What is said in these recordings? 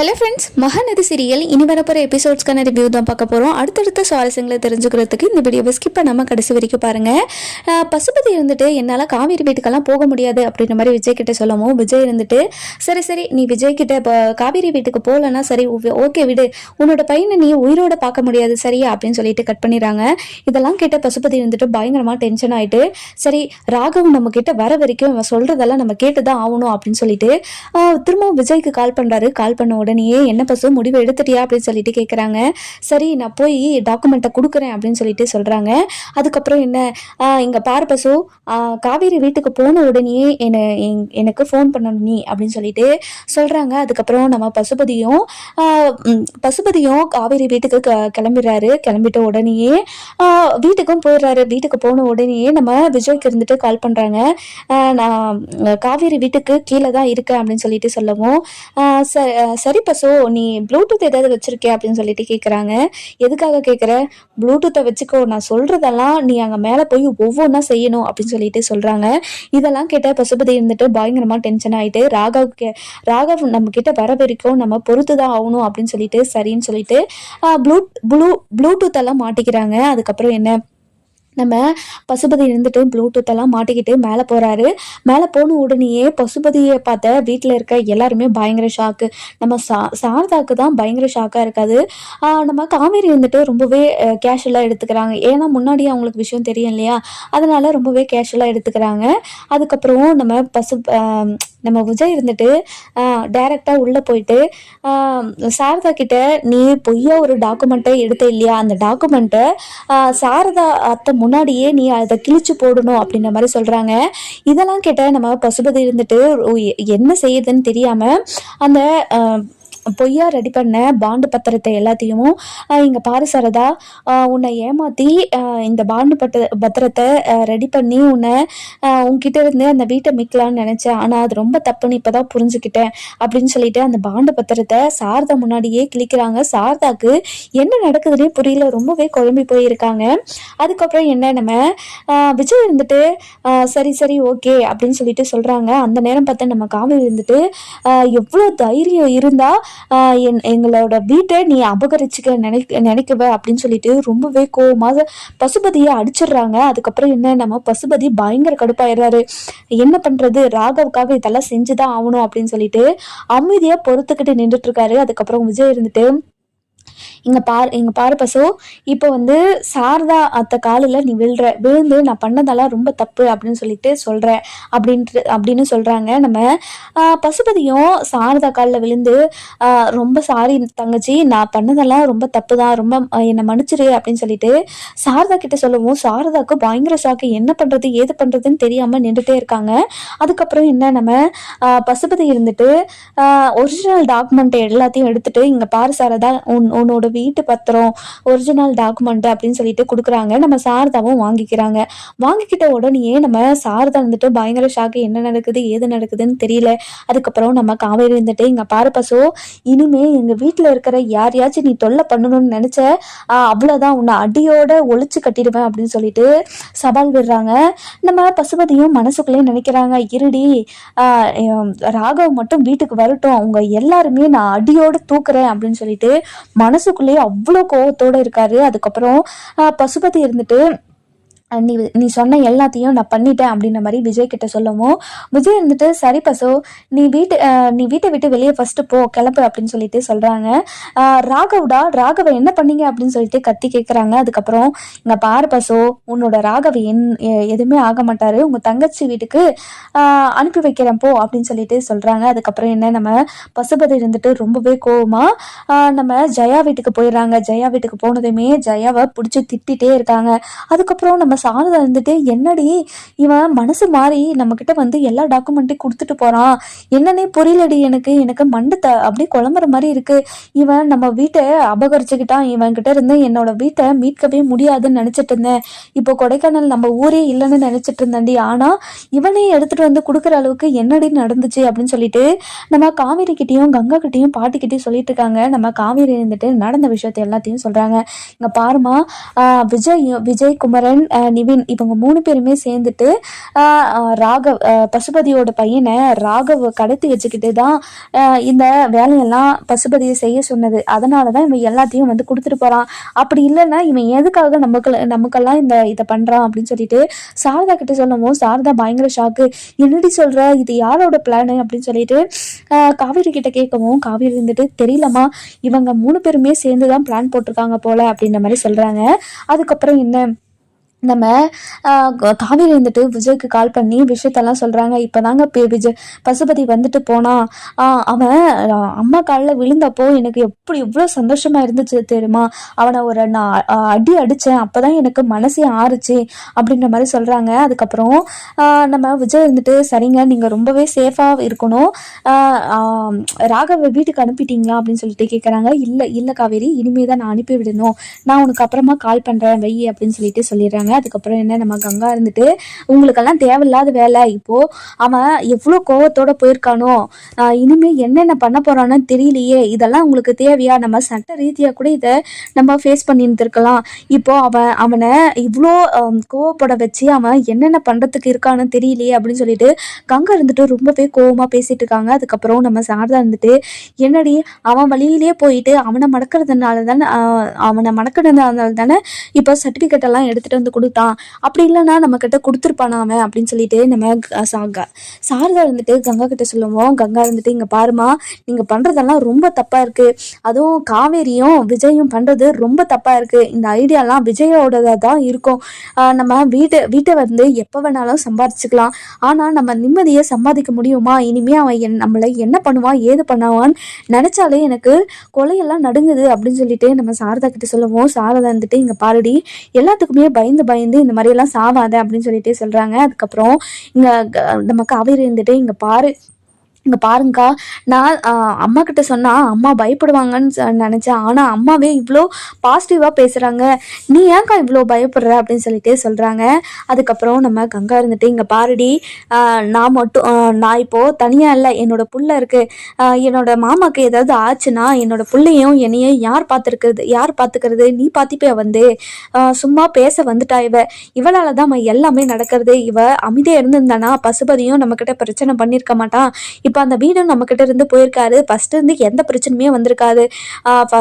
Hello friends Mahanadi serial இனி வரப்போகிற எபிசோட்ஸ்க்கான review தான் பார்க்க போகிறோம் அடுத்தடுத்த சுவாரஸ்யங்களை தெரிஞ்சுக்கிறதுக்கு இந்த வீடியோவை ஸ்கிப் பண்ணாமல் கடைசி வரைக்கும் பாருங்கள் பசுபதி இருந்துட்டு என்னால் காவேரி வீட்டுக்கெல்லாம் போக முடியாது அப்படின்ற மாதிரி விஜய் கிட்ட சொல்லவும் விஜய் இருந்துட்டு சரி சரி நீ விஜய் கிட்ட இப்போ காவேரி வீட்டுக்கு போகலன்னா சரி ஓகே விடு. உன்னோட பையனை நீ உயிரோட பார்க்க முடியாது சரியா? அப்படின்னு சொல்லிட்டு கட் பண்ணிடுறாங்க. இதெல்லாம் கேட்ட பசுபதி இருந்துட்டு பயங்கரமாக டென்ஷன் ஆகிட்டு சரி ராகவ் நம்ம கிட்ட வர வரைக்கும் இவன் சொல்கிறதெல்லாம் நம்ம கேட்டு தான் ஆகணும் அப்படின்னு சொல்லிட்டு திரும்பவும் விஜய்க்கு கால் பண்ணுறாரு கால் பண்ண உடனேயே என்ன பசு முடிவு எடுத்துட்டியா? அப்படின்னு சொல்லிட்டு கேட்குறாங்க சரி நான் போய் டாக்குமெண்ட்டை கொடுக்குறேன் அப்படின்னு சொல்லிட்டு சொல்கிறாங்க அதுக்கப்புறம் என்ன? இங்கே பார் பசு. காவேரி வீட்டுக்கு போன உடனேயே என்னை எனக்கு ஃபோன் பண்ணணும் நீ அப்படின்னு சொல்லிட்டு சொல்கிறாங்க அதுக்கப்புறம் நம்ம பசுபதியும் பசுபதியும் காவேரி வீட்டுக்கு க- கிளம்பிடுறாரு. கிளம்பிட்ட உடனேயே வீட்டுக்கும் போயிடுறாரு. வீட்டுக்கு போன உடனேயே நம்ம விஜய்க்கு இருந்துட்டு கால் பண்ணுறாங்க நான் காவேரி வீட்டுக்கு கீழே தான் இருக்கேன் அப்படின்னு சொல்லிட்டு சொல்லவும் சரி சரி பசோ நீ ப்ளூடூத் ஏதாவது வச்சுருக்கே அப்படின்னு சொல்லிட்டு கேட்குறாங்க எதுக்காக கேட்குற ப்ளூடூத்தை வச்சுக்கோ நான் சொல்றதெல்லாம் நீ அங்கே மேலே போய் ஒவ்வொன்றா செய்யணும் அப்படின்னு சொல்லிட்டு சொல்கிறாங்க இதெல்லாம் கேட்ட பசுபதி இருந்துட்டு பயங்கரமாக டென்ஷன் ஆகிட்டு ராகவ் கே ராகவ் நம்ம கிட்ட வர வரைக்கும் நம்ம பொறுத்து தான் ஆகணும் அப்படின்னு சொல்லிட்டு சரின்னு சொல்லிட்டு ப்ளூ ப்ளூ ப்ளூடூத் எல்லாம் மாட்டிக்கிறாங்க. அதுக்கப்புறம் என்ன? நம்ம பசுபதி இருந்துட்டு ப்ளூடூத் எல்லாம் மாட்டிக்கிட்டு மேலே போறாரு. மேலே போன உடனேயே பசுபதியை பார்த்த வீட்டில் இருக்க எல்லாருமே பயங்கர ஷாக்கு நம்ம சா சாரதாக்கு தான் பயங்கர ஷாக்காக இருக்காது. நம்ம காவேரி வந்துட்டு ரொம்பவே கேஷுவலாக எடுத்துக்கிறாங்க. ஏன்னா முன்னாடி அவங்களுக்கு விஷயம் தெரியும் இல்லையா? அதனால ரொம்பவே கேஷுவலாக எடுத்துக்கிறாங்க. அதுக்கப்புறம் நம்ம பசு நம்ம விஜய் இருந்துட்டு டைரெக்டாக உள்ளே போயிட்டு சாரதா கிட்ட நீ பொய்யா ஒரு டாக்குமெண்ட்டை எடுத்த இல்லையா? அந்த டாக்குமெண்ட்டை சாரதா அத்தை முன்னாடியே நீ அதை கிழிச்சு போடணும் அப்படின்ற மாதிரி சொல்கிறாங்க இதெல்லாம் கேட்டால் நம்ம பசுபதி இருந்துட்டு என்ன செய்யுதுன்னு தெரியாமல் அந்த பொய்யாக பொய்யா ரெடி பண்ண பாண்டு பத்திரத்தை எல்லாத்தையும் இங்கே பாரு சரதா. உன்னை ஏமாத்தி இந்த பாண்டு பத்த பத்திரத்தை ரெடி பண்ணி உன்னை உன்கிட்ட இருந்து அந்த வீட்டை மிக்கலான்னு நினைச்சேன். ஆனா அது ரொம்ப தப்புன்னு இப்பதான் புரிஞ்சுக்கிட்டேன் அப்படின்னு சொல்லிட்டு அந்த பாண்டு பத்திரத்தை சாரதா முன்னாடியே கிழிக்கிறாங்க. சாரதாக்கு என்ன நடக்குதுன்னே புரியல. ரொம்பவே குழம்பி போயிருக்காங்க. அதுக்கப்புறம் என்ன நம்ம விஜய் இருந்துட்டு சரி சரி ஓகே அப்படின்னு சொல்லிட்டு சொல்றாங்க. அந்த நேரம் பார்த்து நம்ம காவேரி இருந்துட்டு எவ்வளோ தைரியம் இருந்தா என் எங்களோட வீட்டை நீ அபகரிச்சுக்க நினை நினைக்கவே அப்படின்னு சொல்லிட்டு ரொம்பவே கோவமாக பசுபதியை அடிச்சிடுறாங்க. அதுக்கப்புறம் என்ன நம்ம பசுபதி பயங்கர கடுப்பாயிடுறாரு. என்ன பண்றது? ராகவுக்காக இதெல்லாம் செஞ்சுதான் ஆகணும் அப்படின்னு சொல்லிட்டு அமைதியா பொறுத்துக்கிட்டு நின்றுட்டு இருக்காரு. அதுக்கப்புறம் விஜய் இருந்துட்டு இங்கே பார் இங்கே பாரு பசோ. இப்போ வந்து சாரதா அத்த காலில் நீ விழுற. விழுந்து நான் பண்ணதெல்லாம் ரொம்ப தப்பு அப்படின்னு சொல்லிட்டு சொல்கிற அப்படின்ட்டு அப்படின்னு சொல்கிறாங்க நம்ம பசுபதியும் சாரதா காலில் விழுந்து ரொம்ப சாரி தங்கச்சி நான் பண்ணதெல்லாம் ரொம்ப தப்பு தான் ரொம்ப என்னை மன்னிச்சிரு அப்படின்னு சொல்லிட்டு சாரதா கிட்ட சொல்லவும் சாரதாக்கு பயங்கர ஷாக்கு என்ன பண்ணுறது ஏது பண்ணுறதுன்னு தெரியாமல் நின்றுட்டே இருக்காங்க. அதுக்கப்புறம் என்ன நம்ம பசுபதி இருந்துட்டு ஒரிஜினல் டாக்குமெண்ட் எல்லாத்தையும் எடுத்துட்டு இங்கே பாரு சாரதா உன் உன்னோட வீட்டு பத்திரம் ஒரிஜினல் டாக்குமெண்ட் அப்படின்னு சொல்லிட்டு கொடுக்குறாங்க. நம்ம சாரதாவும் வாங்கிக்கிறாங்க. வாங்கிக்கிட்ட உடனேயே நம்ம சாரதா வந்துட்டு பயங்கர ஷாக்கு என்ன நடக்குது ஏது நடக்குதுன்னு தெரியல. அதுக்கப்புறம் நம்ம காவேரி இருந்துட்டு இங்கே பாரு இனிமே எங்க வீட்டுல இருக்கிற யாரையாச்சும் நீ தொல்லை பண்ணணும்னு நினைச்ச ஆஹ், அவ்வளவுதான். உன்னை அடியோட ஒழிச்சு கட்டிடுவேன். அப்படின்னு சொல்லிட்டு சவால் விடுறாங்க. நம்ம பசுபதியும் மனசுக்குள்ளே நினைக்கிறாங்க இருடி ராகவ் மட்டும் வீட்டுக்கு வரட்டும். அவங்க எல்லாருமே நான் அடியோடு தூக்குறேன். அப்படின்னு சொல்லிட்டு மனசுக்குள்ளேயே அவ்வளோ கோவத்தோட இருக்காரு. அதுக்கப்புறம் பசுபதி இருந்துட்டு நீ நீ சொன்ன எல்லாத்தையும் நான் பண்ணிட்டேன் அப்படின்ற மாதிரி விஜய் கிட்ட சொல்லவும். விஜய் இருந்துட்டு சரி பசோ நீ வீட்டு நீ வீட்டை விட்டு வெளியே ஃபர்ஸ்ட் போ கிளம்பு அப்படின்னு சொல்லிட்டு சொல்றாங்க. ராகவ்டா ராகவ என்ன பண்ணீங்க அப்படின்னு சொல்லிட்டு கத்தி கேட்குறாங்க அதுக்கப்புறம் இங்க பாரு பசோ உன்னோட ராகவ என் எதுவுமே ஆக மாட்டாரு. உங்க தங்கச்சி வீட்டுக்கு அனுப்பி வைக்கிறேன் போ அப்படின்னு சொல்லிட்டு சொல்றாங்க. அதுக்கப்புறம் என்ன நம்ம பசுபதி இருந்துட்டு ரொம்பவே கோவமா நம்ம ஜெயா வீட்டுக்கு போயிடுறாங்க. ஜெயா வீட்டுக்கு போனதுமே ஜெயாவை பிடிச்சி திட்டிகிட்டே இருக்காங்க. அதுக்கப்புறம் நம்ம சாரதா இருந்துட்டு என்னடி இவன் மனசு மாறி நம்மக்கிட்ட வந்து எல்லா டாக்குமெண்ட்டையும் கொடுத்துட்டு போகிறான் என்னன்னே புரியலடி எனக்கு. எனக்கு மண்டை த அப்படியே குழம்புற மாதிரி இருக்குது இவன் நம்ம வீட்டை அபகரிச்சுக்கிட்டான். இவன் கிட்ட இருந்து என்னோட வீட்டை மீட்கவே முடியாதுன்னு நினச்சிட்டு இருந்தேன். இப்போ கொடைக்கானல் நம்ம ஊரே இல்லைன்னு நினச்சிட்டு இருந்தேன்டி. ஆனால் இவனே எடுத்துகிட்டு வந்து கொடுக்குற அளவுக்கு என்னடி நடந்துச்சு அப்படின்னு சொல்லிட்டு நம்ம காவேரி கிட்டேயும் கங்கா கிட்டேயும் பாட்டிக்கிட்டேயும் சொல்லிட்டு இருக்காங்க. நம்ம காவேரி இருந்துட்டு நடந்த விஷயத்தை எல்லாத்தையும் சொல்கிறாங்க இங்கே பாருமா விஜய் விஜய் குமரன் நிவின் இவங்க மூணு பேருமே சேர்ந்துட்டு ராகவ் பசுபதியோட பையனை ராகவ் கடத்தி வச்சுக்கிட்டு தான் இந்த வேலையெல்லாம் பசுபதியை செய்ய சொன்னது. அதனால தான் இவன் எல்லாத்தையும் வந்து கொடுத்துட்டு போகிறான் அப்படி இல்லைன்னா இவன் எதுக்காக நமக்கு நமக்கெல்லாம் இந்த இதை பண்ணுறான் அப்படின்னு சொல்லிட்டு சாரதா கிட்ட சொல்லவும் சாரதா பயங்கர ஷாக்கு என்னடி சொல்கிற இது யாரோட பிளானு அப்படின்னு சொல்லிட்டு காவேரி கிட்ட கேட்கவும் காவேரி இருந்துட்டு தெரியலம்மா இவங்க மூணு பேருமே சேர்ந்து தான் பிளான் போட்டிருக்காங்க போல அப்படின்ற மாதிரி சொல்கிறாங்க அதுக்கப்புறம் என்ன? நம்ம காவேரி வந்துட்டு விஜய்க்கு கால் பண்ணி விஷயத்தெல்லாம் சொல்கிறாங்க இப்போ தாங்க விஜய் பசுபதி வந்துட்டு போனான் அவன் அம்மா காலில் விழுந்தப்போ எனக்கு எப்படி எவ்வளோ சந்தோஷமாக இருந்துச்சு தெரியுமா? அவனை ஒரு நான் அடி அடித்தேன் அப்போ தான் எனக்கு மனசே ஆறுச்சு அப்படின்ற மாதிரி சொல்கிறாங்க அதுக்கப்புறம் நம்ம விஜய் வந்துட்டு சரிங்க நீங்கள் ரொம்பவே சேஃபாக இருக்கணும். ராகவை வீட்டுக்கு அனுப்பிட்டீங்களா? அப்படின்னு சொல்லிட்டு கேட்குறாங்க இல்லை இல்லை காவேரி இனிமேல் தான் நான் அனுப்பி விடணும். நான் உனக்கு அப்புறமா கால் பண்ணுறேன் வை அப்படின்னு சொல்லிட்டு சொல்லிடுறாங்க. அதுக்கப்புறம் என்ன நம்ம கங்கா இருந்துட்டு உங்களுக்கெல்லாம் தேவையில்லாத வேலை. இப்போது அவன் எவ்வளோ கோவத்தோட போயிருக்கானோ இனிமேல் இனிமே என்னென்ன பண்ண போறான்னு தெரியலையே. இதெல்லாம் உங்களுக்கு தேவையா? நம்ம சட்ட ரீதியாக கூட இதை நம்ம ஃபேஸ் பண்ணியிருந்துருக்கலாம். இப்போ அவன் அவனை இவ்வளோ கோவப்பட வச்சு அவன் என்னென்ன பண்ணுறதுக்கு இருக்கானு தெரியலையே அப்படின்னு சொல்லிட்டு கங்கா இருந்துட்டு ரொம்பவே கோவமாக பேசிட்டு இருக்காங்க. அதுக்கப்புறம் நம்ம சாரதா இருந்துட்டு என்னடி அவன் வழியிலே போயிட்டு அவனை மடக்கிறதுனால தானே அவனை மடக்கிறதுனால தானே இப்போ சர்டிஃபிகேட் எல்லாம் எடுத்துகிட்டு வந்து கொடுத்தான். அப்படி இல்லைன்னா நம்ம கிட்ட கொடுத்துருப்பானா அவன் அப்படின்னு சொல்லிட்டு நம்ம க- சாரதா இருந்துட்டு கங்கா கிட்ட சொல்லுவோம். கங்கா இருந்துட்டு இங்கே பாருமா நீங்கள் பண்ணுறதெல்லாம் ரொம்ப தப்பாக இருக்குது அதுவும் காவேரியும் விஜயும் பண்ணுறது ரொம்ப தப்பாக இருக்குது இந்த ஐடியாலாம் விஜயோடதாக தான் இருக்கும். நம்ம வீட்டை வீட்டை வந்து எப்போ வேணாலும் சம்பாதிச்சுக்கலாம் ஆனால் நம்ம நிம்மதியை சம்பாதிக்க முடியுமா? இனிமே அவன் என் நம்மளை என்ன பண்ணுவான்? ஏது பண்ணுவான்னு நினச்சாலே எனக்கு கொலையெல்லாம் நடுங்குது அப்படின்னு சொல்லிட்டு நம்ம சாரதா கிட்ட சொல்லுவோம். சாரதா வந்துட்டு இங்கே பாருடி எல்லாத்துக்குமே பயந்து பயந்து இந்த மாதிரியெல்லாம் சாவாத அப்படின்னு சொல்லிட்டு சொல்கிறாங்க அதுக்கப்புறம் இங்கே நம்ம காவேரி இருந்துட்டு இங்கே பாரு இங்கே பாருங்கக்கா. நான் அம்மா கிட்ட சொன்னால் அம்மா பயப்படுவாங்கன்னு சொ- நினச்சேன். ஆனால் அம்மாவே இவ்வளோ பாசிட்டிவாக பேசுகிறாங்க நீ ஏன்க்கா இவ்வளோ பயப்படுற? அப்படின்னு சொல்லிட்டு சொல்கிறாங்க அதுக்கப்புறம் நம்ம கங்கா இருந்துட்டு இங்கே பாருடி. நான் மட்டும் நான் இப்போது தனியாக இல்லை. என்னோட புள்ள இருக்குது என்னோட மாமாக்கு ஏதாவது ஆச்சுன்னா என்னோட பிள்ளையும் என்னையும் யார் பார்த்துருக்குறது யார் பார்த்துக்கிறது நீ பார்த்திப்பே வந்து? சும்மா பேச வந்துட்டா இவ. இவளால் தான் எல்லாமே நடக்கிறது. இவ அமைதியாக இருந்திருந்தானா? பசுபதியும் நம்மக்கிட்ட பிரச்சனை பண்ணியிருக்க மாட்டான். இப்போ அந்த வீடும் நம்மக்கிட்ட இருந்து போயிருக்காரு. ஃபஸ்ட்டு இருந்து எந்த பிரச்சனையுமே வந்திருக்காது.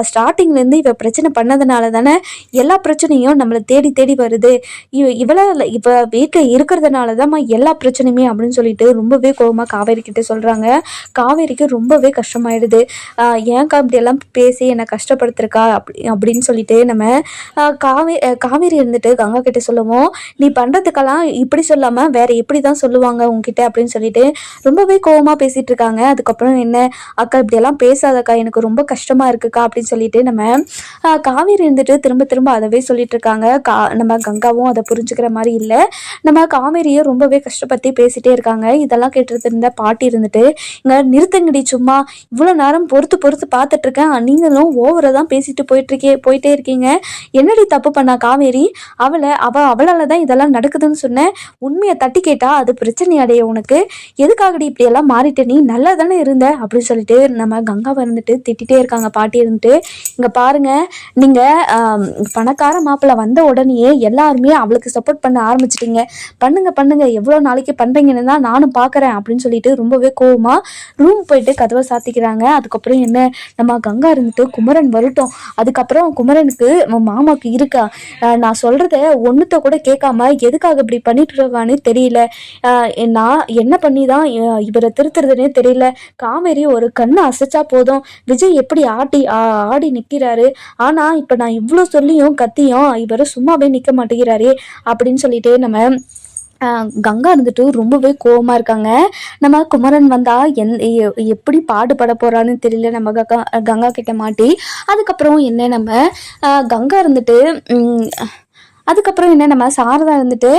ஸ்டார்டிங்லேருந்து இவ பிரச்சனை பண்ணதுனால தானே எல்லா பிரச்சனையும் நம்மளை தேடி தேடி வருது. இவ இவ்வளோ இப்போ வீட்டில் இருக்கிறதுனால தான் எல்லா பிரச்சனையுமே அப்படின்னு சொல்லிட்டு ரொம்பவே கோவமாக காவேரி கிட்டே சொல்கிறாங்க காவேரிக்கு ரொம்பவே கஷ்டமாயிடுது. ஏன் ஏன்க்கா இப்படியெல்லாம் பேசி என்னை கஷ்டப்படுத்திருக்கா? அப்படி அப்படின்னு சொல்லிட்டு நம்ம காவே காவேரி இருந்துட்டு கங்கா கிட்ட சொல்லுவோம். நீ பண்ணுறதுக்கெல்லாம் இப்படி சொல்லாமல் வேற எப்படி தான் சொல்லுவாங்க உங்ககிட்ட அப்படின்னு சொல்லிட்டு ரொம்பவே கோவமாக பேசிட்டு இருக்காங்க அதுக்கப்புறம் என்ன அக்கா இப்படியெல்லாம் பேசாதக்கா எனக்கு ரொம்ப கஷ்டமா இருக்குக்கா அப்படின்னு சொல்லிட்டு நம்ம காவேரி இருந்துட்டு திரும்ப திரும்ப அதவே சொல்லிட்டு இருக்காங்க கா நம்ம கங்காவும் அதை புரிஞ்சுக்கிற மாதிரி இல்லை. நம்ம காவேரியை ரொம்பவே கஷ்டப்பட்டு பேசிட்டே இருக்காங்க. இதெல்லாம் கேட்டுட்டு இருந்த பாட்டி இருந்துட்டு இங்க நிறுத்தங்கடி சும்மா இவ்வளோ நேரம் பொறுத்து பொறுத்து பார்த்துட்டு இருக்கேன் நீங்களும் ஓவராக தான் பேசிட்டு போயிட்டு இருக்கே போயிட்டே இருக்கீங்க. என்னடி தப்பு பண்ணா காவேரி? அவளை அவ அவளால தான் இதெல்லாம் நடக்குதுன்னு சொன்னேன் உண்மையை தட்டி கேட்டா அது பிரச்சனை அடைய உனக்கு. எதுக்காகடி இப்படியெல்லாம் மாறிட்டு நீ நல்லா தானே இருந்த? அப்படின்னு சொல்லிட்டு நம்ம கங்காவை இருந்துட்டு திட்டிகிட்டே இருக்காங்க. பாட்டி இருந்துட்டு இங்கே பாருங்க நீங்கள் பணக்கார மாப்பிள்ளை வந்த உடனேயே எல்லாருமே அவளுக்கு சப்போர்ட் பண்ண ஆரம்பிச்சிட்டிங்க. பண்ணுங்க பண்ணுங்க. எவ்வளோ நாளைக்கு பண்ணுறீங்கன்னு தான் நானும் பார்க்குறேன் அப்படின்னு சொல்லிட்டு ரொம்பவே கோவமாக ரூம் போயிட்டு கதவை சாத்திக்கிறாங்க. அதுக்கப்புறம் என்ன? நம்ம கங்கா இருந்துட்டு குமரன் வரட்டும். அதுக்கப்புறம் குமரனுக்கு உன் இருக்கா? நான் சொல்கிறத ஒன்றுத்த கூட கேட்காம எதுக்காக இப்படி பண்ணிட்டு இருக்கான்னு தெரியல. நான் என்ன பண்ணி தான் இவரை திருத்துறது திருத்துறதுனே தெரியல. காவேரி ஒரு கண்ணு அசைச்சா போதும். விஜய் எப்படி ஆட்டி ஆடி நிற்கிறாரு ஆனால் இப்போ நான் இவ்வளோ சொல்லியும் கத்தியும் இவர் சும்மாவே நிற்க மாட்டேங்கிறாரே அப்படின்னு சொல்லிட்டு நம்ம கங்கா இருந்துட்டு ரொம்பவே கோவமா இருக்காங்க. நம்ம குமரன் வந்தா எந் எப்படி பாடுபட போறான்னு தெரியல நம்ம கங்கா கங்கா கிட்ட மாட்டி. அதுக்கப்புறம் என்ன நம்ம கங்கா இருந்துட்டு அதுக்கப்புறம் என்ன நம்ம சாரதா இருந்துட்டு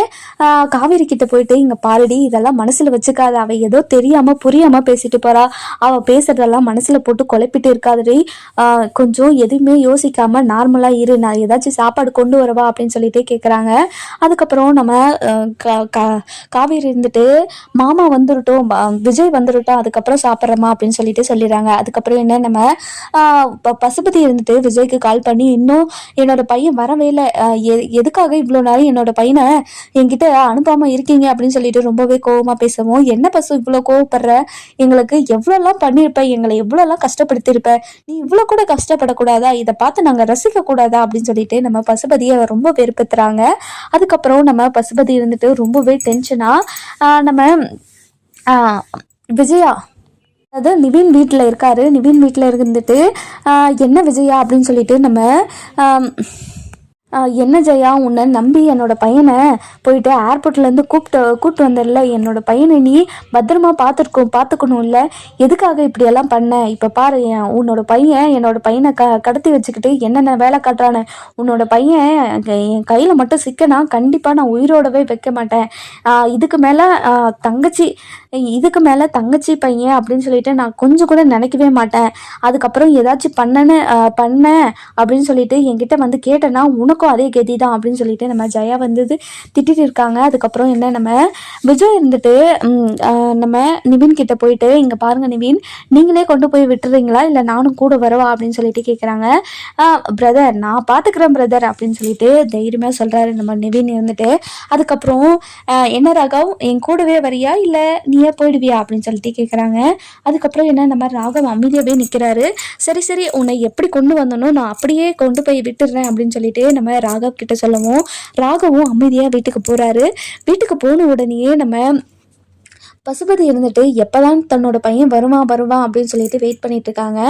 காவேரி கிட்ட போயிட்டு இங்க பாருடி இதெல்லாம் மனசுல வச்சுக்காத. அவ ஏதோ தெரியாம புரியாம பேசிட்டு போறா. அவ பேசுறதெல்லாம் மனசுல போட்டு குழப்பிட்டு இருக்காதடி. கொஞ்சம் எதுவுமே யோசிக்காம நார்மலா இரு. நான் ஏதாச்சும் சாப்பாடு கொண்டு வரவா அப்படின்னு சொல்லிட்டு கேக்குறாங்க. அதுக்கப்புறம் நம்ம காவேரி இருந்துட்டு மாமா வந்துடட்டும் விஜய் வந்துடட்டும் அதுக்கப்புறம் சாப்பிட்றமா அப்படின்னு சொல்லிட்டு சொல்லிடுறாங்க. அதுக்கப்புறம் என்ன நம்ம ப- பசுபதி இருந்துட்டு விஜய்க்கு கால் பண்ணி இன்னும் என்னோட பையன் வரவே இல்லை. எதுக்கு எ- எதுக்காக இவ்வளோ நாள் என்னோட பையனை என்கிட்ட அனுப்பாமல் இருக்கீங்க அப்படின்னு சொல்லிட்டு ரொம்பவே கோவமாக பேசவும். என்ன பசு இவ்வளோ கோவப்படுற? எங்களுக்கு எவ்வளோலாம் பண்ணியிருப்ப எங்களை எவ்வளோலாம் கஷ்டப்படுத்தியிருப்ப நீ இவ்வளோ கூட கஷ்டப்படக்கூடாதா? இதை பார்த்து நாங்கள் ரசிக்கக்கூடாதா? அப்படின்னு சொல்லிட்டு நம்ம பசுபதியை ரொம்ப வெறுப்புத்துறாங்க. அதுக்கப்புறம் நம்ம பசுபதி இருந்துட்டு ரொம்பவே டென்ஷனாக நம்ம விஜயா அதாவது நிவின் வீட்டில் இருக்காரு. நிவின் வீட்டில் இருந்துட்டு என்ன விஜயா அப்படின்னு சொல்லிட்டு நம்ம என்ன ஜெயா உன்னை நம்பி என்னோட பையனை போயிட்டு ஏர்போர்ட்லேருந்து கூப்பிட்டு கூப்பிட்டு வந்துடல என்னோட பையனை நீ பத்திரமா பார்த்துருக்கோம் பார்த்துக்கணும் இல்லை எதுக்காக இப்படியெல்லாம் பண்ண? இப்போ பாரு உன்னோட பையன் என்னோட பையனை க கடத்தி வச்சுக்கிட்டு என்னென்ன வேலை காட்டுறானு உன்னோட பையன் என் கையில் மட்டும் சிக்கனா கண்டிப்பாக நான் உயிரோடவே வைக்க மாட்டேன். இதுக்கு மேலே தங்கச்சி இதுக்கு மேலே தங்கச்சி பையன் அப்படின்னு சொல்லிட்டு நான் கொஞ்சம் கூட நினைக்கவே மாட்டேன். அதுக்கப்புறம் ஏதாச்சும் பண்ணனு பண்ண பண்ணேன் அப்படின்னு சொல்லிட்டு என்கிட்ட வந்து கேட்டேன்னா உனக்கும் அதே கதி தான் அப்படின்னு சொல்லிட்டு நம்ம ஜெயா வந்தது திட்டிட்டு இருக்காங்க. அதுக்கப்புறம் என்ன நம்ம விஜய் இருந்துட்டு நம்ம நிவின் கிட்ட போயிட்டு இங்கே பாருங்க நிவின் நீங்களே கொண்டு போய் விட்டுறீங்களா? இல்லை நானும் கூட வரவா? அப்படின்னு சொல்லிட்டு கேட்குறாங்க பிரதர் நான் பார்த்துக்கிறேன் பிரதர் அப்படின்னு சொல்லிட்டு தைரியமாக சொல்கிறாரு நம்ம நிவின் இருந்துட்டு. அதுக்கப்புறம் என்ன ராகவ் என் கூடவே வரியா? இல்லை நீயே போயிடுவியா அப்படின்னு சொல்லிட்டு கேட்குறாங்க அதுக்கப்புறம் என்ன நம்ம ராகவ் அமைதியாகவே நிற்கிறாரு சரி சரி உன்னை எப்படி கொண்டு வந்தனோ நான் அப்படியே கொண்டு போய் விட்டுடுறேன் அப்படின்னு சொல்லிட்டு நம்ம ராகவ் கிட்ட சொல்லவும் ராகவும் அமைதியாக வீட்டுக்கு போகிறாரு வீட்டுக்கு போன உடனேயே நம்ம பசுபதி இருந்துட்டு எப்போதான் தன்னோட பையன் வருவான் வருவான் அப்படின்னு சொல்லிட்டு வெயிட் பண்ணிட்டு இருக்காங்க.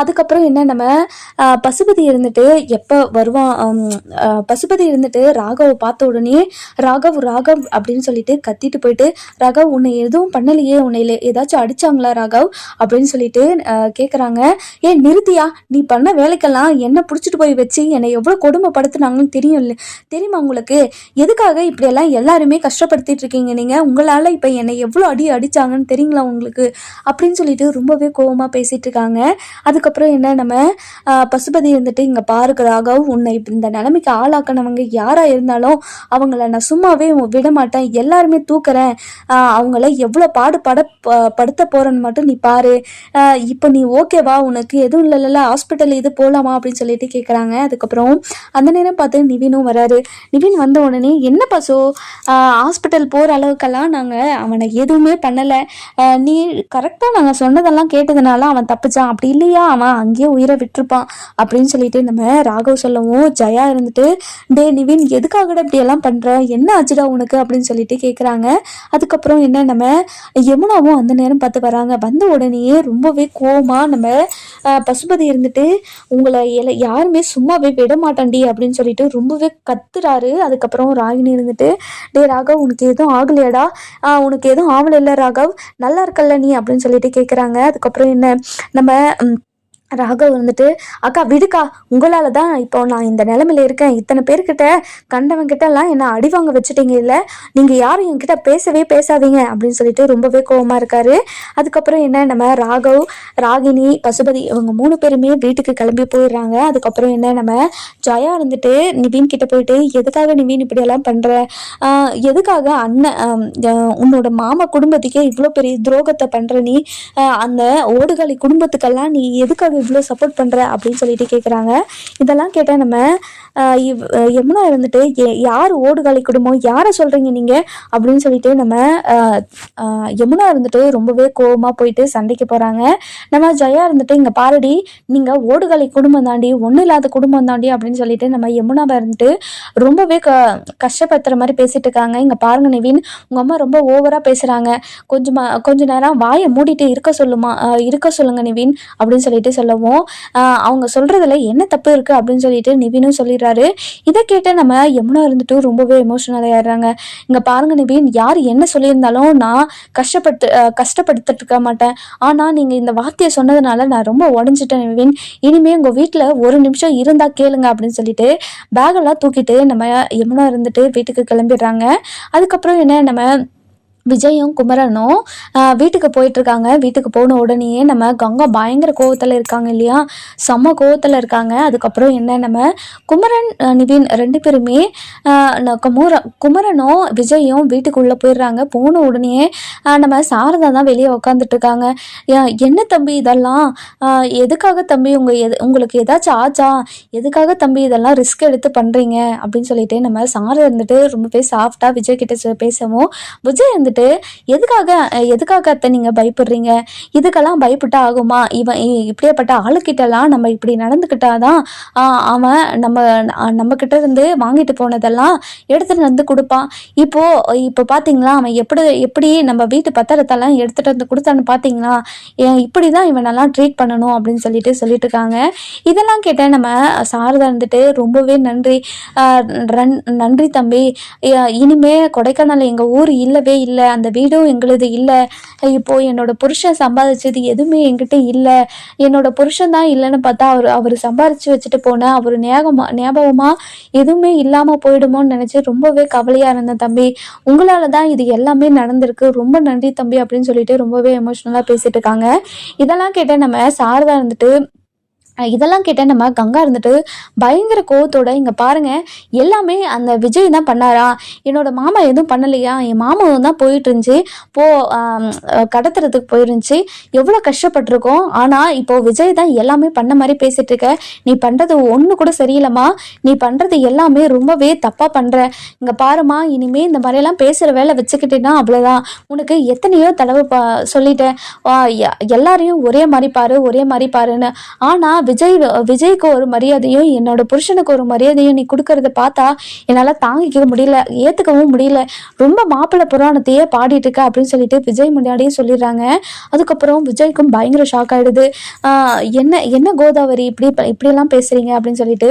அதுக்கப்புறம் என்ன நம்ம பசுபதி இருந்துட்டு எப்போ வருவான் பசுபதி இருந்துட்டு ராகவை பார்த்த உடனே ராகவ் ராகவ் அப்படின்னு சொல்லிட்டு கத்திட்டு போயிட்டு ராகவ் உன்னை எதுவும் பண்ணலையே உன்னை ஏதாச்சும் அடிச்சாங்களா ராகவ்? அப்படின்னு சொல்லிட்டு கேட்குறாங்க ஏன் நிறுத்தியா? நீ பண்ண வேலைக்கெல்லாம் என்ன பிடிச்சிட்டு போய் வச்சு என்னை எவ்வளோ கொடுமைப்படுத்துனாங்கன்னு தெரியும் இல்லை தெரியுமா உங்களுக்கு? எதுக்காக இப்படியெல்லாம் எல்லாருமே கஷ்டப்படுத்திட்டு இருக்கீங்க நீங்கள் உங்களால் இப்போ என்னை எவ்வளோ எவ்வளோ அடி அடிச்சாங்கன்னு தெரியுங்களா உங்களுக்கு? அப்படின்னு சொல்லிட்டு ரொம்பவே கோவமாக பேசிகிட்டு இருக்காங்க அதுக்கப்புறம் என்ன நம்ம பசுபதி இருந்துட்டு இங்கே பாருக்கு ராகவ் உன்னை இந்த நிலைமைக்கு ஆளாக்கினவங்க யாராக இருந்தாலும் அவங்கள நான் சும்மாவே விட மாட்டேன் எல்லாருமே தூக்குறேன். அவங்கள எவ்வளோ பாடுபட பட படுத்த போகிறேன்னு மட்டும் நீ பாரு. இப்போ நீ ஓகேவா உனக்கு எதுவும் இல்லைல்ல ஹாஸ்பிட்டல் இது போகலாமா அப்படின்னு சொல்லிட்டு கேட்குறாங்க அதுக்கப்புறம் அந்த நேரம் பார்த்து நிவினும் வராரு. நிவின் வந்த உடனே என்ன பசோ ஹாஸ்பிட்டல் போகிற அளவுக்கெல்லாம் நாங்கள் அவனை எதுவுமே பண்ணலை. நீ கரெக்டாக நாங்கள் சொன்னதெல்லாம் கேட்டதுனால அவன் தப்பிச்சான். அப்படி இல்லையா? அவன் அங்கேயே உயிரை விட்டுருப்பான். அப்படின்னு சொல்லிட்டு நம்ம ராகவ் சொல்லவும் ஜெயா இருந்துட்டு டே நிவின் எதுக்காகட இப்படியெல்லாம் பண்ணுற என்ன ஆச்சுடா உனக்கு? அப்படின்னு சொல்லிட்டு கேட்குறாங்க அதுக்கப்புறம் என்ன நம்ம யமுனாவும் அந்த நேரம் பார்த்து வராங்க. வந்த உடனேயே ரொம்பவே கோமா நம்ம பசுபதி இருந்துட்டு உங்களை எல யாருமே சும்மாவே விட மாட்டான்டி அப்படின்னு சொல்லிட்டு ரொம்பவே கத்துறாரு. அதுக்கப்புறம் ராகினி இருந்துட்டு டே ராகவ் உனக்கு எதுவும் ஆகலையாடா? உனக்கு எதுவும் ஆகலைல்ல ராகவ்? நல்லா இருக்கல்ல நீ? அப்படின்னு சொல்லிட்டு கேட்குறாங்க அதுக்கப்புறம் என்ன நம்ம ராகவ் வந்துட்டு அக்கா விடுக்கா உங்களால் தான் இப்போ நான் இந்த நிலமையில இருக்கேன். இத்தனை பேர்கிட்ட கண்டவன் கிட்ட எல்லாம் என்ன அடி வாங்க வச்சுட்டீங்க இல்லை நீங்கள் யாரும் என்கிட்ட பேசவே பேசாதீங்க அப்படின்னு சொல்லிட்டு ரொம்பவே கோபமாக இருக்காரு. அதுக்கப்புறம் என்ன நம்ம ராகவ் ராகினி பசுபதி இவங்க மூணு பேருமே வீட்டுக்கு கிளம்பி போயிடுறாங்க. அதுக்கப்புறம் என்ன நம்ம ஜெயா இருந்துட்டு நிவின் கிட்ட போயிட்டு எதுக்காக நிவின் இப்படியெல்லாம் பண்ணுற எதுக்காக அண்ணன் உன்னோட மாமா குடும்பத்துக்கே இவ்வளோ பெரிய துரோகத்தை பண்ணுற நீ? அந்த ஓடுகாலி குடும்பத்துக்கெல்லாம் நீ எதுக்காக இவ்வளோ சப்போர்ட் பண்ணுற அப்படின்னு சொல்லிட்டு கேட்குறாங்க இதெல்லாம் கேட்டால் நம்ம யமுனா இருந்துட்டு "ஏ- யார் ஓடுகாலி குடும்பம் யாரை சொல்கிறீங்க நீங்கள் அப்படின்னு சொல்லிட்டு நம்ம யமுனா இருந்துட்டு ரொம்பவே கோபமாக போயிட்டு சண்டைக்கு போகிறாங்க நம்ம ஜெயா இருந்துட்டு இங்கே பாருடி நீங்கள் ஓடுகாலி குடும்பம் தாண்டி ஒன்றும் இல்லாத குடும்பம் தாண்டி அப்படின்னு சொல்லிட்டு நம்ம யமுனாவை இருந்துட்டு ரொம்பவே க கஷ்டப்படுத்துகிற மாதிரி பேசிட்டு இருக்காங்க. இங்கே பாருங்க நிவின் உங்கள் அம்மா ரொம்ப ஓவராக பேசுகிறாங்க கொஞ்சமாக கொஞ்ச நேரம் வாயை மூடிட்டு இருக்க சொல்லுமா இருக்க சொல்லுங்க நிவின் அப்படின்னு சொல்லிட்டு சொல்லவும் அவங்க சொல்றதுல என்ன தப்பு இருக்கு அப்படின்னு சொல்லிட்டு நிவினும் சொல்லிடுறாரு. இதை கேட்ட நம்ம யமுனா இருந்துட்டு ரொம்பவே எமோஷனல் ஆயிடுறாங்க. இங்க பாருங்க நிவின் யார் என்ன சொல்லியிருந்தாலும் நான் கஷ்டப்பட்டு கஷ்டப்படுத்திட்டு இருக்க மாட்டேன். ஆனா நீங்க இந்த வார்த்தையை சொன்னதுனால நான் ரொம்ப உடஞ்சிட்டேன் நிவின் இனிமே உங்க வீட்டுல ஒரு நிமிஷம் இருந்தா கேளுங்க அப்படின்னு சொல்லிட்டு பேகெல்லாம் தூக்கிட்டு நம்ம யமுனா இருந்துட்டு வீட்டுக்கு கிளம்பிடுறாங்க. அதுக்கப்புறம் என்ன நம்ம விஜயும் குமரனும் வீட்டுக்கு போயிட்டு இருக்காங்க வீட்டுக்கு போன உடனேயே நம்ம கங்கா பயங்கர கோவத்தில் இருக்காங்க இல்லையா? செம்ம கோவத்தில் இருக்காங்க. அதுக்கப்புறம் என்ன நம்ம குமரன் நிவின் ரெண்டு பேருமே ந- குமர குமரனும் விஜயும் வீட்டுக்குள்ளே போயிடுறாங்க. போன உடனே நம்ம சாரதா தான் வெளியே உக்காந்துட்டு இருக்காங்க என்ன தம்பி இதெல்லாம்? எதுக்காக தம்பி உங்க எது உங்களுக்கு ஏதாச்சும் ஆச்சா? எதுக்காக தம்பி இதெல்லாம் ரிஸ்க் எடுத்து பண்ணுறீங்க அப்படின்னு சொல்லிட்டு நம்ம சாரதா இருந்துட்டு ரொம்பவே சாஃப்டாக விஜய் கிட்ட பேசவும். விஜய் வந்துட்டு எதுக்காக எதுக்காக அத்தை நீங்கள் பயப்படுறீங்க? இதுக்கெல்லாம் பயப்பட்டு ஆகுமா? இவன் இ- இப்படியாப்பட்ட ஆளுக்கிட்டலாம் நம்ம இப்படி நடந்துக்கிட்டாதான் தான் அவன் நம்ம அஹ், நம்ம கிட்ட இருந்து வாங்கிட்டு போனதெல்லாம் எடுத்துட்டு வந்து கொடுப்பான் இப்போ இப்போ பார்த்தீங்களா அவன் எப்படி எப்படி நம்ம வீட்டு பத்திரத்தெல்லாம் எடுத்துட்டு வந்து கொடுத்தான்னு பார்த்தீங்களா ஏன் இப்படி தான் இவனெல்லாம் ட்ரீட் பண்ணணும் அப்படின்னு சொல்லிட்டு சொல்லிட்டு இருக்காங்க இதெல்லாம் கேட்டேன் நம்ம சாரதா இருந்துட்டு ரொம்பவே நன்றி. ரன்- நன்றி தம்பி. இனிமே கொடைக்கானல் எங்கள் ஊர் இல்லவே இல்லை. அந்த வீடும் எங்களுது இல்லை. இப்போது என்னோட புருஷன் சம்பாதிச்சது எதுவுமே என்கிட்ட இல்லை. என்னோட புருஷன் தான் இல்லைன்னு பார்த்தா அவர் அவர் சம்பாதிச்சு வச்சுட்டு போன அவர் ஞாபகமாக ஞாபகமாக எதுவுமே இல்லாமல் போயிடுமோன்னு நினச்சி ரொம்பவே கவலையாக இருந்தேன் தம்பி. உங்களால் தான் இது எல்லாமே நடந்திருக்கு. ரொம்ப நன்றி தம்பி அப்படின்னு சொல்லிட்டு ரொம்பவே எமோஷ்னலாக பேசிட்டு இருக்காங்க. இதெல்லாம் கேட்டால் நம்ம சாரதா இருந்துட்டு இதெல்லாம் கேட்ட நம்ம கங்கா இருந்துட்டு பயங்கர கோவத்தோட இங்கே பாருங்க எல்லாமே அந்த விஜய் தான் பண்ணாரா? என்னோட மாமா எதுவும் பண்ணலையா? என் மாமாவும் தான் போயிட்டு இருந்துச்சு போ கடத்துறதுக்கு போயிருந்துச்சு. எவ்வளோ கஷ்டப்பட்டிருக்கோம். ஆனால் இப்போ விஜய் தான் எல்லாமே பண்ண மாதிரி பேசிட்டு இருக்க. நீ பண்ணுறது ஒன்று கூட சரியில்லைம்மா. நீ பண்ணுறது எல்லாமே ரொம்பவே தப்பாக பண்ணுற இங்கே பாருமா இனிமே இந்த மாதிரியெல்லாம் பேசுகிற வேலை வச்சுக்கிட்டேன்னா அவ்வளோதான் உனக்கு எத்தனையோ தடவை பா சொல்லிட்டேன். எல்லாரையும் ஒரே மாதிரி பாரு ஒரே மாதிரி பாருன்னு. ஆனால் விஜய் விஜய்க்கு ஒரு மரியாதையும் என்னோட புருஷனுக்கு ஒரு மரியாதையும் நீ கொடுக்கறத பார்த்தா என்னால் தாங்கிக்க முடியல ஏற்றுக்கவும் முடியல. ரொம்ப மாப்பிள்ளை புராணத்தையே பாடிட்டு இருக்க அப்படின்னு சொல்லிட்டு விஜய் முன்னாடியே சொல்லிடுறாங்க. அதுக்கப்புறம் விஜய்க்கும் பயங்கர ஷாக் ஆகிடுது என்ன என்ன கோதாவரி இப்படி இப்படியெல்லாம் பேசுகிறீங்க அப்படின்னு சொல்லிட்டு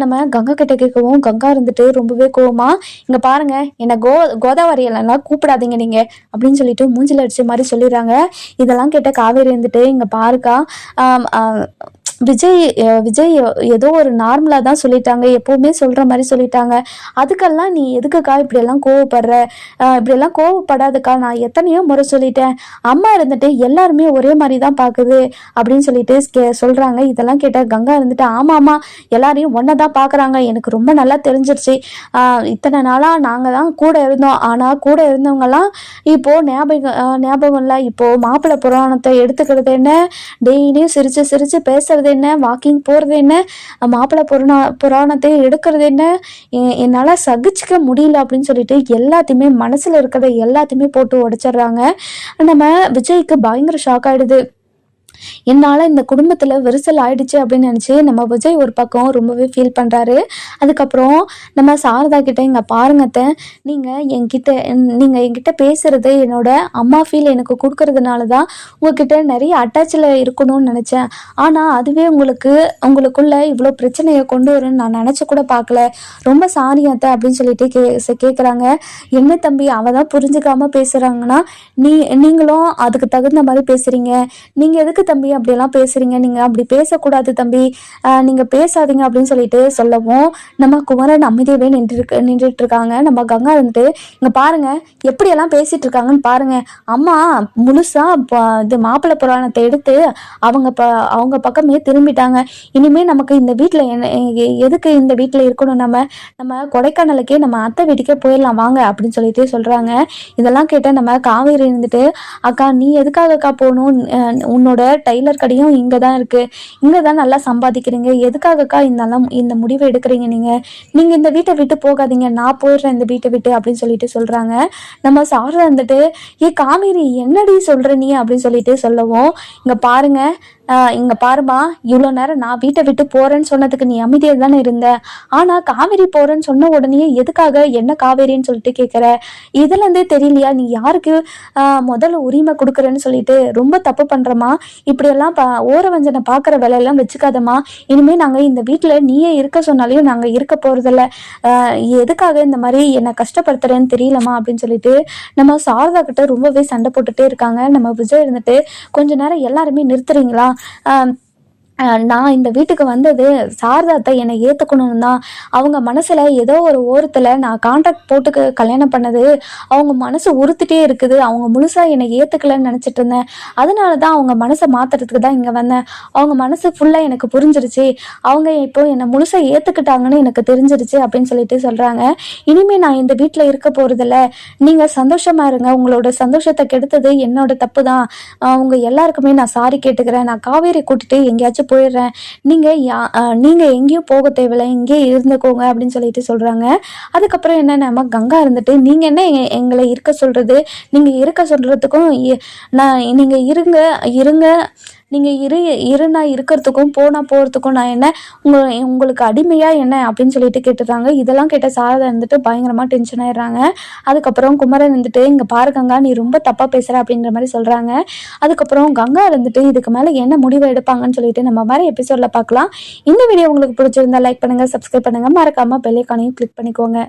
நம்ம கங்கா கிட்ட கேட்கவும் கங்கா இருந்துட்டு ரொம்பவே கோவமா இங்கே பாருங்க என்னை கோ கோதாவரி எல்லாம் கூப்பிடாதீங்க நீங்கள் அப்படின்னு சொல்லிட்டு மூஞ்சில் அடிச்ச மாதிரி சொல்லிடுறாங்க. இதெல்லாம் கேட்ட காவேரி இருந்துட்டு இங்கே பாருக்கா விஜய் விஜய் ஏதோ ஒரு நார்மலாக தான் சொல்லிட்டாங்க. எப்போவுமே சொல்கிற மாதிரி சொல்லிட்டாங்க. அதுக்கெல்லாம் நீ எதுக்குக்கா இப்படியெல்லாம் கோவப்படுற? இப்படியெல்லாம் கோவப்படாதுக்கா. நான் எத்தனையோ முறை சொல்லிட்டேன். அம்மா இருந்துட்டு எல்லாருமே ஒரே மாதிரி தான் பார்க்குது அப்படின்னு சொல்லிட்டு கே சொல்கிறாங்க இதெல்லாம் கேட்டால் கங்கா இருந்துட்டு ஆமாம் ஆமாம் எல்லாரையும் ஒன்றை தான் பார்க்குறாங்க எனக்கு ரொம்ப நல்லா தெரிஞ்சிருச்சு. இத்தனை நாளாக நாங்கள் தான் கூட இருந்தோம். ஆனால் கூட இருந்தவங்கலாம் இப்போது ஞாபகம் ஞாபகம் இல்லை. இப்போது மாப்பிள்ளை புராணத்தை எடுத்துக்கிறது என்ன? டெய்லியும் சிரித்து சிரித்து பேசுறது என்ன? வாக்கிங் போகிறது என்ன? மாப்பிள்ளை புராண புராணத்தை எடுக்கிறது என்ன? எ- என்னால் சகிச்சுக்க முடியல அப்படின்னு சொல்லிட்டு எல்லாத்தையுமே மனசில் இருக்கிறத எல்லாத்தையுமே போட்டு உடைச்சிடுறாங்க. நம்ம விஜய்க்கு பயங்கர ஷாக் ஆகிடுது என்னால் இந்த குடும்பத்தில் விரிசல் ஆயிடுச்சு அப்படின்னு நினச்சி நம்ம விஜய் ஒரு பக்கம் ரொம்பவே ஃபீல் பண்ணுறாரு அதுக்கப்புறம் நம்ம சாரதா கிட்ட இங்கே பாருங்கத்த நீங்கள் என்கிட்ட நீங்கள் என்கிட்ட பேசுகிறது என்னோட அம்மா ஃபீல் எனக்கு கொடுக்கறதுனால தான் உங்ககிட்ட நிறைய அட்டாச்சில் இருக்கணும்னு நினச்சேன். ஆனால் அதுவே உங்களுக்கு உங்களுக்குள்ள இவ்வளோ பிரச்சனையை கொண்டு வரும்னு நான் நினச்சி கூட பார்க்கல ரொம்ப சாரியாத்த அப்படின்னு சொல்லிட்டு கே கேட்குறாங்க என்ன தம்பி அவ தான் புரிஞ்சுக்காம பேசுகிறாங்கன்னா நீ நீங்களும் அதுக்கு தகுந்த மாதிரி பேசுகிறீங்க நீங்கள் எதுக்கு தம்பி அப்படியெல்லாம் பேசுகிறீங்க நீங்கள் அப்படி பேசக்கூடாது தம்பி. நீங்கள் பேசாதீங்க அப்படின்னு சொல்லிட்டு சொல்லவும் நம்ம குமரன் அமைதியாகவே நின்று நின்றுட்டு இருக்காங்க நம்ம கங்கா இருந்துட்டு இங்கே பாருங்க எப்படியெல்லாம் பேசிட்டு இருக்காங்கன்னு பாருங்க. அம்மா முழுசா இது மாப்பிள்ளை புராணத்தை எடுத்து அவங்க ப அவங்க பக்கமே திரும்பிட்டாங்க. இனிமே நமக்கு இந்த வீட்டில் என்ன எ- எதுக்கு இந்த வீட்டில் இருக்கணும் நம்ம? நம்ம கொடைக்கானலுக்கே நம்ம அத்தை வீட்டுக்கே போயிடலாம் வாங்க அப்படின்னு சொல்லிட்டு சொல்கிறாங்க இதெல்லாம் கேட்டால் நம்ம காவேரி இருந்துட்டு அக்கா நீ எதுக்காக அக்கா போகணும் உன்னோட டைலர் கடையும் இங்கே தான் இருக்குது இங்கே தான் நல்லா சம்பாதிக்கிறீங்க. எதுக்காகக்கா இந்த இந்த முடிவை எடுக்கிறீங்க நீங்கள் நீங்கள் இந்த வீட்டை விட்டு போகாதீங்க. நான் போயிடுறேன் இந்த வீட்டை விட்டு அப்படின்னு சொல்லிட்டு சொல்கிறாங்க நம்ம சார் வந்துட்டு ஏ காவேரி என்னடி சொல்கிற நீ? அப்படின்னு சொல்லிட்டு சொல்லவும் இங்கே பாருங்க இங்க பாருமா இவ்வளோ நேரம் நான் வீட்டை விட்டு போறேன்னு சொன்னதுக்கு நீ அமைதியாக தானே இருந்த? ஆனா காவேரி போறேன்னு சொன்ன உடனே எதுக்காக என்ன காவேரின்னு சொல்லிட்டு கேட்குற இதுல இருந்தே தெரியலையா நீ யாருக்கு முதல்ல உரிமை கொடுக்குறேன்னு சொல்லிட்டு ரொம்ப தப்பு பண்றமா இப்படியெல்லாம் பா ஓரவஞ்சனை பார்க்குற வேலையெல்லாம் வச்சுக்காதம்மா. இனிமே நாங்கள் இந்த வீட்டில் நீயே இருக்க சொன்னாலையும் நாங்கள் இருக்க போறதில்ல. எதுக்காக இந்த மாதிரி என்னை கஷ்டப்படுத்துறேன்னு தெரியலம்மா அப்படின்னு சொல்லிட்டு நம்ம சாரதா கிட்ட ரொம்பவே சண்டை போட்டுட்டே இருக்காங்க. நம்ம விஜய் இருந்துட்டு கொஞ்ச நேரம் எல்லாருமே நிறுத்துறீங்களா? um, நான் இந்த வீட்டுக்கு வந்தது சாரதாத்தை என்னை ஏற்றுக்கணும்னு தான். அவங்க மனசில் ஏதோ ஒரு ஓரத்தில் நான் கான்ட்ராக்ட் போட்டு கல்யாணம் பண்ணது அவங்க மனசு உறுத்துட்டே இருக்குது. அவங்க முழுசாக என்னை ஏற்றுக்கலன்னு நினச்சிட்டு இருந்தேன். அதனால தான் அவங்க மனசை மாற்றுறதுக்கு தான் இங்கே வந்தேன். அவங்க மனசு ஃபுல்லாக எனக்கு புரிஞ்சிருச்சு. அவங்க இப்போ என்னை முழுசாக ஏற்றுக்கிட்டாங்கன்னு எனக்கு தெரிஞ்சிருச்சு அப்படின்னு சொல்லிட்டு சொல்கிறாங்க இனிமேல் நான் இந்த வீட்டில் இருக்க போகிறதில்ல நீங்கள் சந்தோஷமாக இருங்க. உங்களோட சந்தோஷத்தை கெடுத்தது என்னோட தப்பு தான். அவங்க எல்லாருக்குமே நான் சாரி கேட்டுக்கிறேன். நான் காவேரி கூட்டிகிட்டு எங்கேயாச்சும் போயிடுறேன். நீங்கள் யா நீங்கள் எங்கேயும் போக தேவையில்லை இங்கேயே இருந்துக்கோங்க அப்படின்னு சொல்லிட்டு சொல்கிறாங்க அதுக்கப்புறம் என்ன நம்ம கங்கா இருந்துட்டு நீங்கள் என்ன எ- எங்களை இருக்க சொல்கிறது நீங்கள் இருக்க சொல்கிறதுக்கும் நான் நீங்கள் இருங்க இருங்க நீங்கள் இரு இருனா இருக்கிறதுக்கும் போனால் போகிறதுக்கும் நான் என்ன உங்கள் உங்களுக்கு அடிமையாக என்ன அப்படின்னு சொல்லிட்டு கேட்டுறாங்க. இதெல்லாம் கேட்ட சாரதா இருந்துட்டு பயங்கரமாக டென்ஷன் ஆயிடுறாங்க. அதுக்கப்புறம் குமரன் இருந்துட்டு இங்கே பாரு கங்கா நீ ரொம்ப தப்பாக பேசுகிற அப்படின்ற மாதிரி சொல்கிறாங்க அதுக்கப்புறம் கங்கா இருந்துட்டு இதுக்கு மேலே என்ன முடிவு எடுப்பாங்கன்னு சொல்லிட்டு நம்ம மாதிரி எபிசோடில் பார்க்கலாம். இந்த வீடியோ உங்களுக்கு பிடிச்சிருந்தா லைக் பண்ணுங்கள் சப்ஸ்கிரைப் பண்ணுங்கள் மறக்காமல் பெல்லைக்கானையும் கிளிக் பண்ணிக்கோங்க.